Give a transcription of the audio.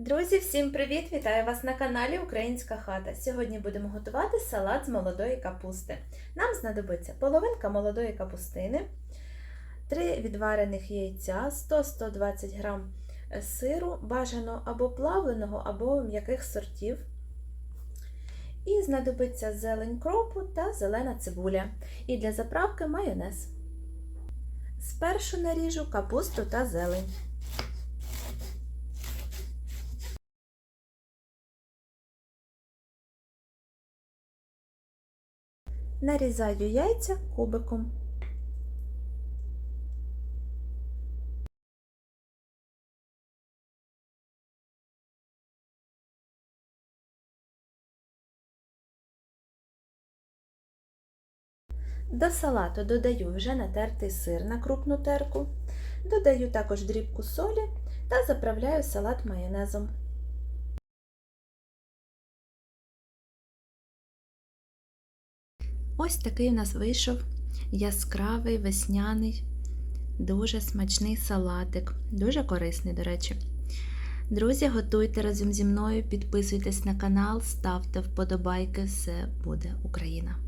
Друзі, всім привіт! Вітаю вас на каналі Українська хата. Сьогодні будемо готувати салат з молодої капусти. Нам знадобиться половинка молодої капустини, 3 відварених яйця, 100-120 г сиру, бажано або плавленого, або м'яких сортів. І знадобиться зелень кропу та зелена цибуля. І для заправки майонез. Спершу наріжу капусту та зелень. Нарізаю яйця кубиком. До салату додаю вже натертий сир на крупну терку, додаю також дрібку солі та заправляю салат майонезом. Ось такий у нас вийшов яскравий весняний, дуже смачний салатик, дуже корисний, до речі. Друзі, готуйте разом зі мною, підписуйтесь на канал, ставте вподобайки, все буде Україна!